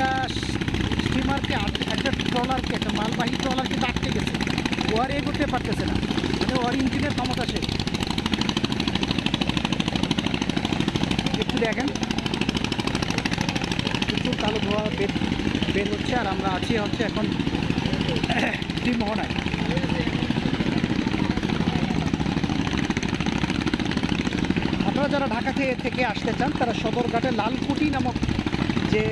একটা স্টিমারকে একটা ট্রলারকে, একটা মালবাহী ট্রলারকে ডাকতে গেছে। ও আর এগোতে পারতেছে না। মানে ওর ইঞ্জিনের ক্ষমতা সে। একটু দেখেন। একটু কালো ধোয়া বের বের হচ্ছে আর আমরা আছি হচ্ছে এখন ত্রিমোহনায় আপনারা যারা ঢাকা থেকে আসতে চান, তারা সদরঘাটে লালকুটি নামক যে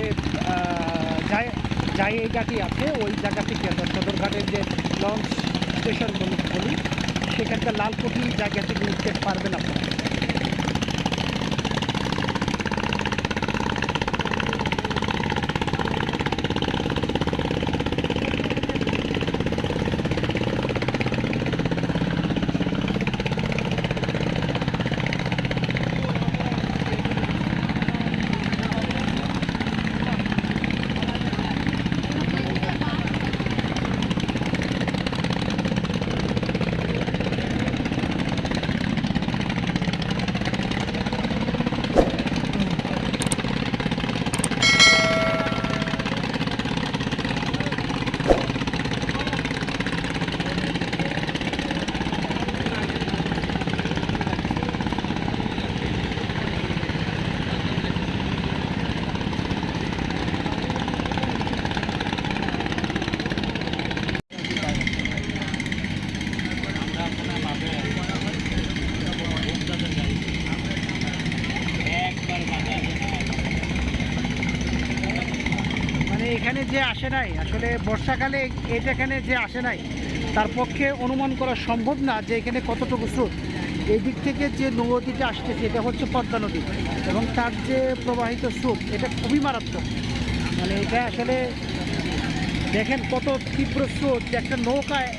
জায়গাটি আছে, ওই জায়গা থেকে অর্থাৎ সদরঘাটের যে লঞ্চ স্টেশন বলি সেখানকার লালকুটি জায়গাটি উঠতে পারবেন আপনারা। মানে এখানে যে আসে নাই, আসলে বর্ষাকালে এটা এখানে যে আসে নাই, তার পক্ষে অনুমান করা সম্ভব না যে এখানে কতটুকু স্রোত। এই দিক থেকে যে নদীটা আসতেছে, এটা হচ্ছে পদ্মা নদী এবং তার যে প্রবাহিত স্রোত, এটা খুবই মারাত্মক। মানে এটা আসলে দেখেন কত তীব্র স্রোত, যে একটা নৌকায়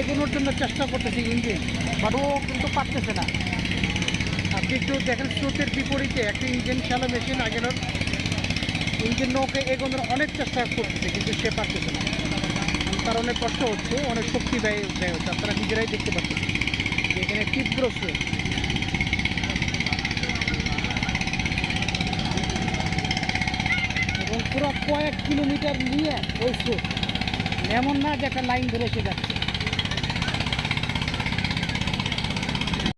এগোনোর জন্য চেষ্টা করতেছে ইঞ্জিন বাট ও কিন্তু পারতেছে না। আপনি একটু দেখেন স্রোতের বিপরীতে একটা ইঞ্জিন চালা মেশিন আগের ইঞ্জিন নৌকে এগোনোর অনেক চেষ্টা করতেছে, কিন্তু সে পারতেছে না। তার অনেক কষ্ট হচ্ছে, অনেক শক্তি ব্যয় ব্যয় হচ্ছে। আপনারা নিজেরাই দেখতে পাচ্ছেন এখানে তীব্র স্রোত। এবং পুরো কয়েক কিলোমিটার নিয়ে ওই স্রোত। এমন না যে একটা লাইন ধরে এসে যাচ্ছে।